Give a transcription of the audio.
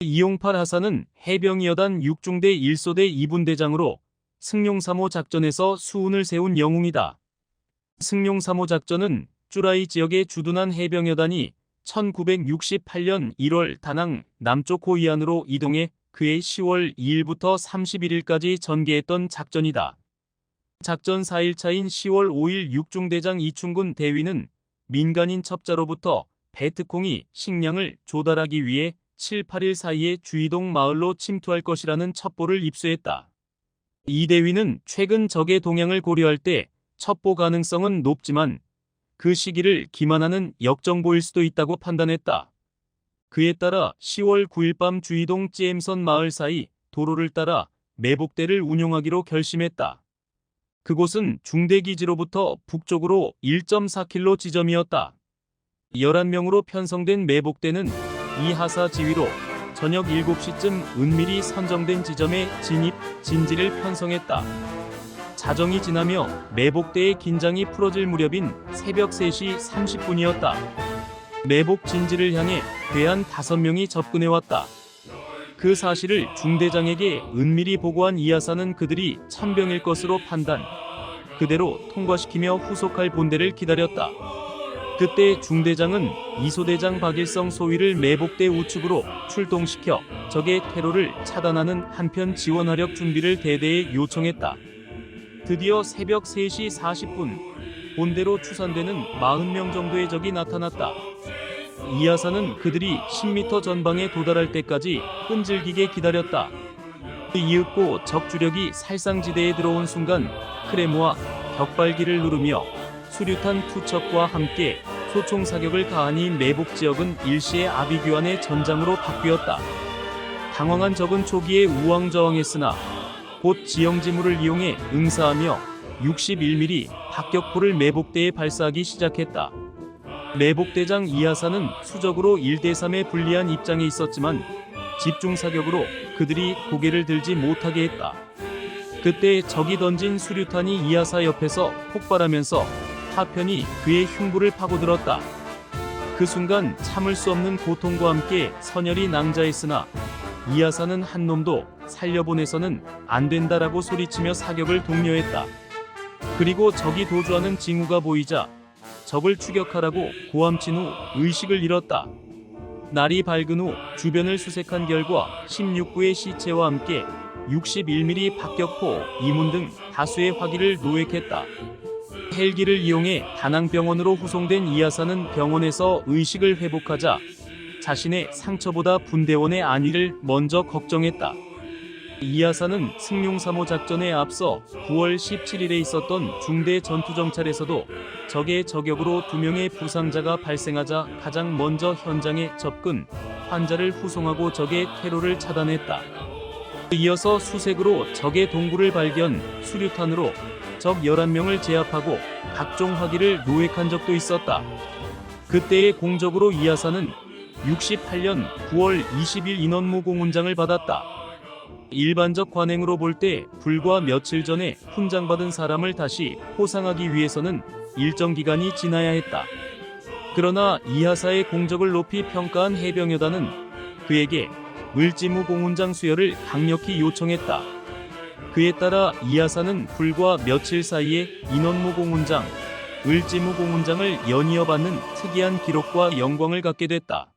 이용팔 하사는 해병여단 6중대 1소대 2분대장으로 승용 3호 작전에서 수운을 세운 영웅이다. 승용 3호 작전은 쭈라이 지역에 주둔한 해병여단이 1968년 1월 다낭 남쪽 호이안으로 이동해 그해 10월 2일부터 31일까지 전개했던 작전이다. 작전 4일차인 10월 5일 6중대장 이충군 대위는 민간인 첩자로부터 베트콩이 식량을 조달하기 위해 7, 8일 사이에 주이동 마을로 침투할 것이라는 첩보를 입수했다. 이 대위는 최근 적의 동향을 고려할 때 첩보 가능성은 높지만 그 시기를 기만하는 역정보일 수도 있다고 판단했다. 그에 따라 10월 9일 밤 주이동 찌엠선 마을 사이 도로를 따라 매복대를 운용하기로 결심했다. 그곳은 중대기지로부터 북쪽으로 1.4km 지점이었다. 11명으로 편성된 매복대는 이 하사 지휘로 저녁 7시쯤 은밀히 선정된 지점에 진입, 진지를 편성했다. 자정이 지나며 매복대의 긴장이 풀어질 무렵인 새벽 3시 30분이었다. 매복 진지를 향해 괴한 5명이 접근해왔다. 그 사실을 중대장에게 은밀히 보고한 이하사는 그들이 천병일 것으로 판단. 그대로 통과시키며 후속할 본대를 기다렸다. 그때 중대장은 이소대장 박일성 소위를 매복대 우측으로 출동시켜 적의 테러를 차단하는 한편 지원하력 준비를 대대에 요청했다. 드디어 새벽 3시 40분 본대로 추산되는 40명 정도의 적이 나타났다. 이하사는 그들이 10m 전방에 도달할 때까지 끈질기게 기다렸다. 이윽고 적주력이 살상지대에 들어온 순간 크레모와 격발기를 누르며 수류탄 투척과 함께 소총 사격을 가하니 매복 지역은 일시에 아비규환의 전장으로 바뀌었다. 당황한 적은 초기에 우왕좌왕했으나 곧 지형지물을 이용해 응사하며 61mm 박격포를 매복대에 발사하기 시작했다. 매복대장 이하사는 수적으로 1대3에 불리한 입장에 있었지만 집중 사격으로 그들이 고개를 들지 못하게 했다. 그때 적이 던진 수류탄이 이하사 옆에서 폭발하면서 파편이 그의 흉부를 파고들었다. 그 순간 참을 수 없는 고통과 함께 선열이 낭자했으나 이하사는 한 놈도 살려보내서는 안 된다라고 소리치며 사격을 독려했다. 그리고 적이 도주하는 징후가 보이자 적을 추격하라고 고함친 후 의식을 잃었다. 날이 밝은 후 주변을 수색한 결과 16구의 시체와 함께 61mm 박격포, 이문 등 다수의 화기를 노획했다. 헬기를 이용해 다낭병원으로 후송된 이하사는 병원에서 의식을 회복하자 자신의 상처보다 분대원의 안위를 먼저 걱정했다. 이하사는 승용 3호 작전에 앞서 9월 17일에 있었던 중대 전투정찰에서도 적의 저격으로 두 명의 부상자가 발생하자 가장 먼저 현장에 접근, 환자를 후송하고 적의 테러를 차단했다. 이어서 수색으로 적의 동굴을 발견, 수류탄으로 적 11명을 제압하고 각종 화기를 노획한 적도 있었다. 그때의 공적으로 이하사는 68년 9월 20일 인원무 공훈장을 받았다. 일반적 관행으로 볼 때 불과 며칠 전에 훈장받은 사람을 다시 포상하기 위해서는 일정 기간이 지나야 했다. 그러나 이하사의 공적을 높이 평가한 해병여단은 그에게 물지무 공훈장 수여를 강력히 요청했다. 그에 따라 이하사는 불과 며칠 사이에 인원무 공훈장, 을지무 공훈장을 연이어 받는 특이한 기록과 영광을 갖게 됐다.